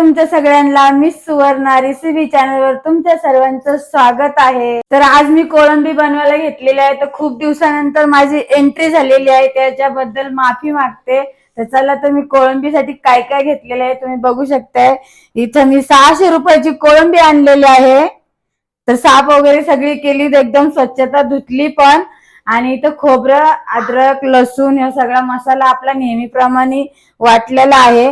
तुमच्या सगळ्यांना मी सुवर्णा रेसिपी चॅनलवर तुमच्या सर्वांचं स्वागत आहे. तर आज मी कोळंबी बनवायला घेतलेली आहे. तर खूप दिवसानंतर माझी एंट्री झालेली आहे. त्याच्याबद्दल माफी मागते. तर चला तर मी कोळंबीसाठी काय काय घेतलेलं आहे तुम्ही बघू शकताय. इथं मी सहाशे रुपयाची कोळंबी आणलेली आहे. तर साफ वगैरे सगळी केली. तर एकदम स्वच्छता धुतली पण. आणि इथं खोबरं अद्रक लसूण हा सगळा मसाला आपला नेहमीप्रमाणे वाटलेला आहे.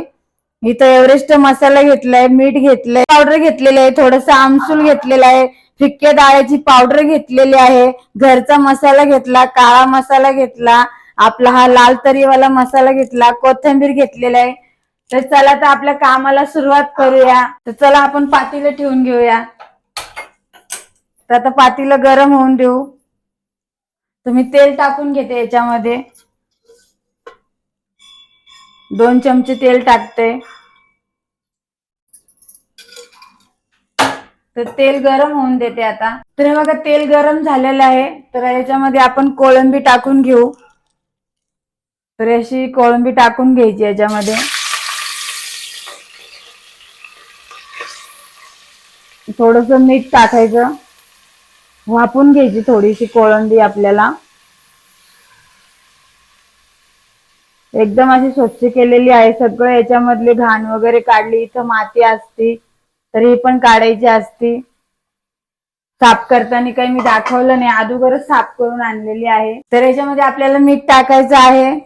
इथं एव्हरेस्ट मसाला घेतलाय मीठ घेतलंय पावडर घेतलेली आहे थोडस आमसूल घेतलेलं आहे फिक्के डाळ्याची पावडर घेतलेली आहे घरचा मसाला घेतला काळा मसाला घेतला आपला हा लाल तरीवाला मसाला घेतला कोथिंबीर घेतलेला आहे. तर चला तर आपल्या कामाला सुरुवात करूया. तर चला आपण पातीला ठेवून घेऊया. तर आता पातीला गरम होऊन देऊ. तुम्ही तेल टाकून घेते याच्यामध्ये. दोन चमचे तेल टाकते. तर तेल गरम होऊन देते आता. तर हे बघा तेल गरम झालेलं आहे. तर याच्यामध्ये आपण कोळंबी टाकून घेऊ. तर अशी कोळंबी टाकून घ्यायची याच्यामध्ये. थोडस मीठ टाकायचं. वापून घ्यायची थोडीशी कोळंबी आपल्याला. एकदम अशी स्वच्छ केलेली आहे. सगळं याच्यामधली घाण वगैरे काढली. इथं माती असती तर ही पण काढायची असती. साफ करताना काही मी दाखवलं नाही. अगोदरच साफ करून आणलेली आहे. तर याच्यामध्ये आपल्याला मीठ टाकायचं आहे.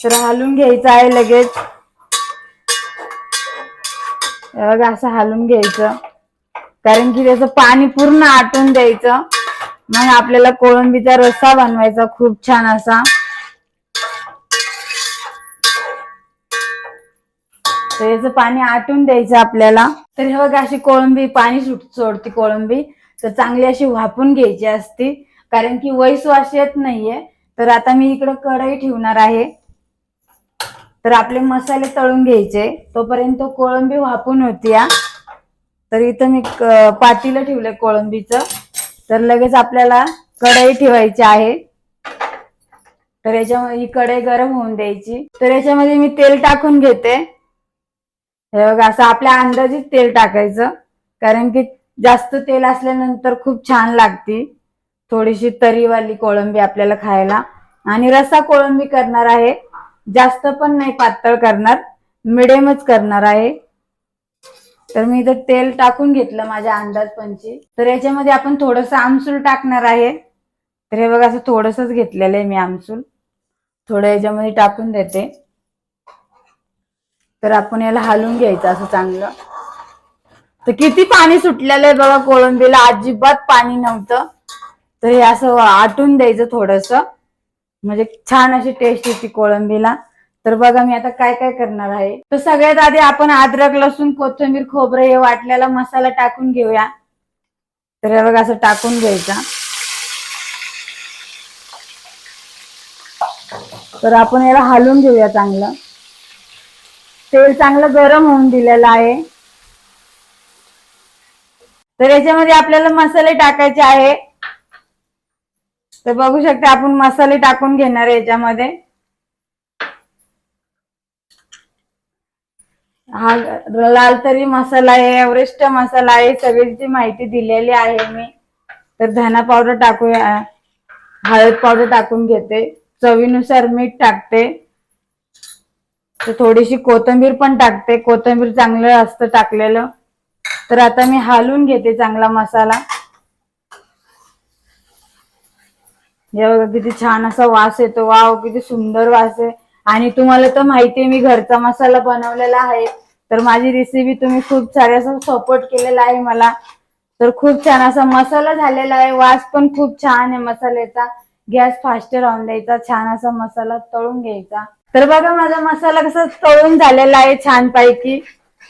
तर हलून घ्यायचं आहे लगेच. बघा असं हलून घ्यायचं. कारण की त्याचं पाणी पूर्ण आटून द्यायचं. मग आपल्याला कोळंबीचा रस्सा बनवायचा. खूप छान असा. तर याचं पाणी आटून द्यायचं आपल्याला. तर हे बघा अशी कोळंबी पाणी सुट सोडते कोळंबी. तर चांगली अशी वापून घ्यायची असते. कारण की वैश्वास येत नाहीये. तर आता मी इकडं कढई ठेवणार आहे. तर आपले मसाले तळून घ्यायचे. तोपर्यंत कोळंबी वापून होती या तर इथं मी क- पातीला ठेवलंय कोळंबीचं. तर लगेच आपल्याला कढई ठेवायची आहे. तर याच्यामध्ये ही कढई गरम होऊन द्यायची. तर याच्यामध्ये मी तेल टाकून घेते. हे बघा असं आपल्या अंदाजित तेल टाकायचं. कारण की जास्त तेल असल्यानंतर खूप छान लागती. थोडीशी तरीवाली कोळंबी आपल्याला खायला. आणि रसा कोळंबी करणार आहे. जास्त पण नाही पातळ करणार. मिडियमच करणार आहे. तर मी इथं तेल टाकून घेतलं माझ्या अंदाज पंची तर याच्यामध्ये आपण थोडस आमसूल टाकणार आहे. तर हे बघा असं थोडसच घेतलेलं आहे मी आमसूल. थोडं याच्यामध्ये टाकून देते. तर आपण याला हलवून घ्यायचं असं चांगलं. तर किती पाणी सुटलेलं आहे बघा कोळंबीला. अजिबात पाणी नव्हतं. तर हे असं आटून द्यायचं थोडस. म्हणजे छान अशी टेस्ट येते कोळंबीला. तर बघा मी आता काय काय करणार आहे. तर सगळ्यात आधी आपण अद्रक लसूण कोथिंबीर खोबरं हे वाटलेला मसाला टाकून घेऊया. तर हे बघा असं टाकून घ्यायचा. तर आपण याला हलवून घेऊया चांगलं. तेल चांगलं गरम होऊन दिलेलं आहे. तर याच्यामध्ये आपल्याला मसाले टाकायचे आहे. तर बघू शकता आपण मसाले टाकून घेणार आहे याच्यामध्ये. हा लाल तरी मसाला आहे एव्हरेस्ट मसाला आहे सगळीची माहिती दिलेली आहे मी. तर धना पावडर टाकूया हळद पावडर टाकून घेते. चवीनुसार मीठ टाकते. तर थोडीशी कोथिंबीर पण टाकते. कोथिंबीर चांगलं असतं टाकलेलं. तर आता मी हालून घेते चांगला मसाला. हे बघा किती छान असा वास येतो. वाव किती सुंदर वास आहे. आणि तुम्हाला तर माहिती आहे मी घरचा मसाला बनवलेला आहे. तर माझी रेसिपी तुम्ही खूप सारे असं सपोर्ट केलेला आहे मला. तर खूप छान असा मसाला झालेला आहे. वास पण खूप छान आहे मसाल्याचा. गॅस फास्ट राहून द्यायचा. छान असा मसाला तळून घ्यायचा. तर बघा माझा मसाला कसा तळून झालेला आहे छान पैकी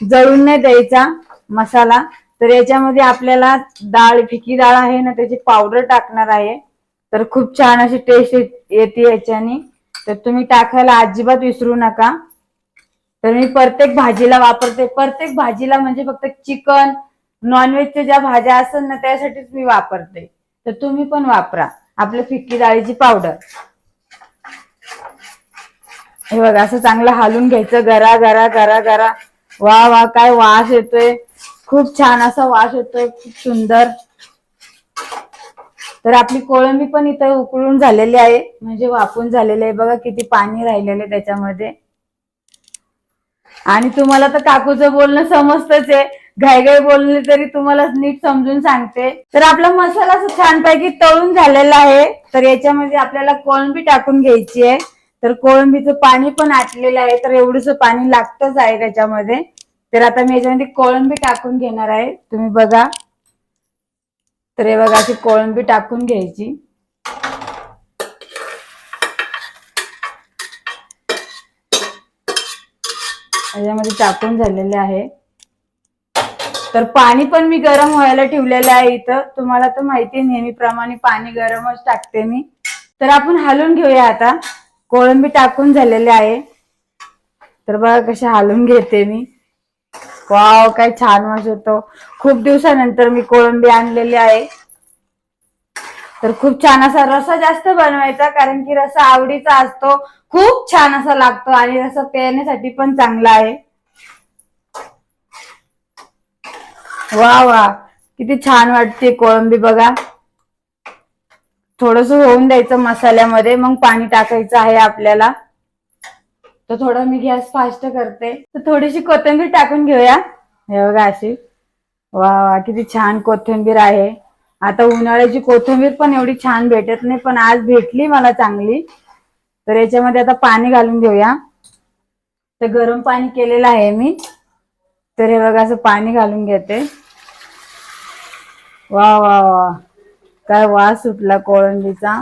जळून नाही द्यायचा मसाला. तर याच्यामध्ये आपल्याला डाळ फिकी डाळ आहे ना त्याची पावडर टाकणार आहे. तर खूप छान अशी टेस्ट येते याच्याने. तर तुम्ही टाकायला अजिबात विसरू नका. तर मी प्रत्येक भाजीला वापरते. प्रत्येक भाजीला म्हणजे फक्त चिकन नॉनव्हेजच्या ज्या भाज्या असतात ना त्यासाठीच मी वापरते. तर तुम्ही पण वापरा. आपल्या फिक्की डाळीची पावडर हे बघा असं चांगलं हालून घ्यायचं. गरा गरा गरा गरा. वा वा काय वास येतोय. खूप छान असा वास येतोय. खूप सुंदर. तर आपली कोळंबी पण इथं उकळून झालेली आहे. म्हणजे वाफून झालेली आहे. बघा किती पाणी राहिलेलं आहे त्याच्यामध्ये. आणि तुम्हाला तर काकूचं बोलणं समजतच आहे. घाईघाई बोलले तरी तुम्हाला नीट समजून सांगते. तर आपला मसाला असं छानपैकी तळून झालेला आहे. तर याच्यामध्ये आपल्याला कोळंबी टाकून घ्यायची आहे. तर कोळंबीचं पाणी पण आटलेलं आहे तर एवढंच पाणी लागतच आहे त्याच्यामध्ये. तर आता मी याच्यामध्ये कोळंबी टाकून घेणार आहे. तुम्ही बघा. तर हे बघा अशी कोळंबी टाकून घ्यायची. याच्यामध्ये टाकून झालेले आहे. तर पाणी पण मी गरम व्हायला ठेवलेलं आहे इथं. तुम्हाला तर माहिती आहे नेहमीप्रमाणे पाणी गरमच टाकते मी. तर आपण हलवून घेऊया आता. कोळंबी टाकून झालेले आहे. तर बघा कशी हालून घेते मी. वाव काय छान वास होतो खूप दिवसानंतर मी कोळंबी आणलेली आहे. तर खूप छान असा रसा जास्त बनवायचा कारण की रसा आवडीचा असतो. खूप छान असा लागतो आणि रसा पेरण्यासाठी पण चांगला आहे. वा वा किती छान वाटते कोळंबी बघा. थोडस होऊन द्यायचं मसाल्यामध्ये मग पाणी टाकायचं आहे आपल्याला. तर थोडं मी गॅस फास्ट करते. तर थोडीशी कोथिंबीर टाकून घेऊया. हे बघा अशी. वा वा किती छान कोथिंबीर आहे. आता उन्हाळ्याची कोथिंबीर पण एवढी छान भेटत नाही पण आज भेटली मला चांगली. तर याच्यामध्ये आता पाणी घालून घेऊया. तर गरम पाणी केलेलं आहे मी. तर हे बघा असं पाणी घालून घेते. वा वा वा काय वास सुटला कोळंबीचा.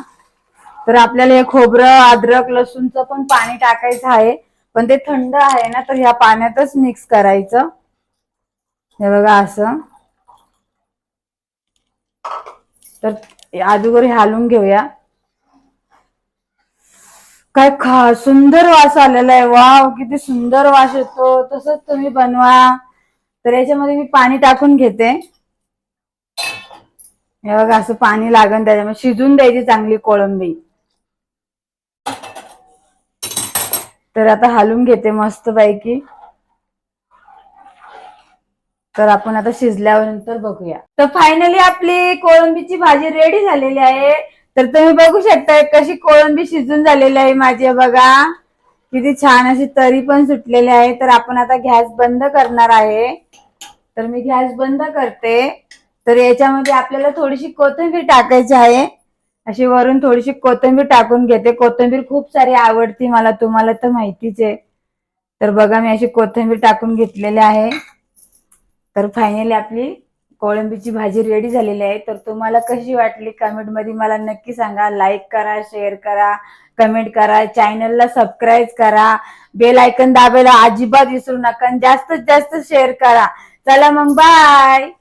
तर आपल्याला हे खोबरं अद्रक लसूणचं पण पाणी टाकायचं आहे. पण ते थंड आहे ना तर ह्या पाण्यातच मिक्स करायचं. हे बघा असं. तर अगोदर हालून घेऊया. काय खा सुंदर वास आलेला आहे. वाव किती सुंदर वास येतो. तसंच तुम्ही बनवा. तर याच्यामध्ये मी पाणी टाकून घेते. हे बघा असं पाणी लागण त्याच्यामुळे शिजून द्यायची चांगली कोळंबी. तर आता हालून घेते मस्त पैकी तर आपण आता शिजल्यानंतर बघूया. तर फायनली आपली कोळंबीची भाजी रेडी झालेली आहे. तर तुम्ही बघू शकता कशी कोळंबी शिजून झालेली आहे माझी बघा. किती छान अशी तरी पण सुटलेली आहे. तर आपण आता गॅस बंद करणार आहे. तर मी गॅस बंद करते. तर याच्यामध्ये आपल्याला थोडीशी कोथिंबीर टाकायची आहे. अशी वरून थोडीशी कोथिंबीर टाकून घेते. कोथिंबीर खूप सारी आवडती मला तुम्हाला तर माहितीच आहे. तर बघा मी अशी कोथिंबीर टाकून घेतलेली आहे. तर फायनली आपली कोळंबीची भाजी रेडी झालेली आहे. तर तुम्हाला कशी वाटली कमेंटमध्ये मला नक्की सांगा. लाईक करा शेअर करा कमेंट करा. चॅनलला सबस्क्राईब करा. बेल आयकन दाबायला अजिबात विसरू नका. जास्तीत जास्त शेअर करा. चला मग बाय